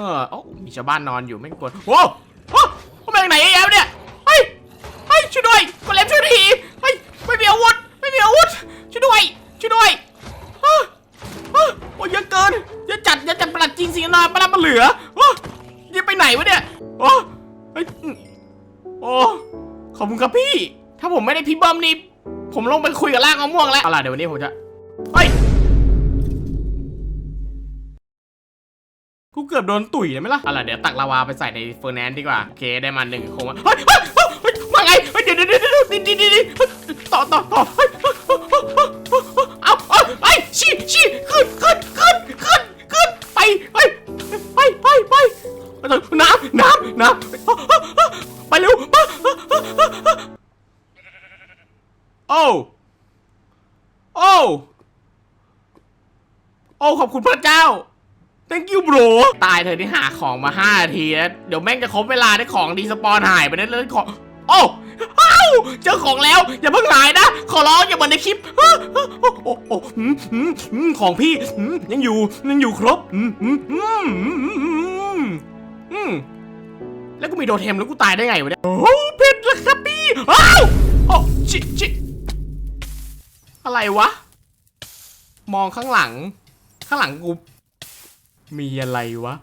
เออโอ้มีชาวบ้านนอนอยู่ไม่งกดโอ้โอ้เขามาจากไหนเยอะแยะวะเนี่ยเฮ้ยเฮ้ยช่วยด้วยกดเล็บช่วยทีเฮ้ยไม่มีอาวุธไม่มีอาวุธช่วยด้วยช่วยด้วยโอ้ยเยอะเกินเยอะจัดเยอะจัดประหลัดจริงสินะประหลัดมาเหลือโอ้ยังไปไหนวะเนี่ยโอ้เฮ้ยโอ้ขอบคุณครับพี่ ถ้าผมไม่ได้พี่เบิ้มนี่ผมลงไปคุยกับล่างมะม่วงแล้วเอาล่ะเดี๋ยววันนี้ผมจะเฮ้ย กูเกือบโดนตุ๋ยเลยไหมล่ะเอะไรเดี๋ยวตักลาวาไปใส่ในเฟอร์แนนซ์ดีกว่า โอเค ได้มาหนึ่งคงว่าเฮ้ยเฮ้ยเฮ้ยมาไงเฮ้ยเดี๋ยวเดี๋ยวเดี๋ยวเดี๋ยวนี่นี่นี่นี่ต่อต่อต่อเฮ้ยเอาเอาไปชี้ชี้ขึ้นขึ้นขึ้นขึ้นขึ้นไปไปไปไปไปน้ำน้ำน้ำไปเร็วโอ้โอ้โอ้ขอบคุณพระเจ้า thank you bro ตายเธอที่หาของมา 5 นาทีแล้วเดี๋ยวแม่งจะครบเวลาได้ของดีสปอนหายไปนั่นเลยของ โอ้อ้าวเจอของแล้ว อย่าเพิ่งหายนะ ขอร้องอย่าเหมือนในคลิปโอ้โอ้โอ้หืมหืมหืมของพี่หืมยังอยู่ยังอยู่ครบหืมหืมหืมหืมหืมแล้วกูมีโดเทมแล้วกูตายได้ไงวะเนี่ยโอ้เพชรละครับพี่อ้าวโอ้ชิชิอะไรวะ มองข้างหลัง ข้างหลังกู มีอะไรวะ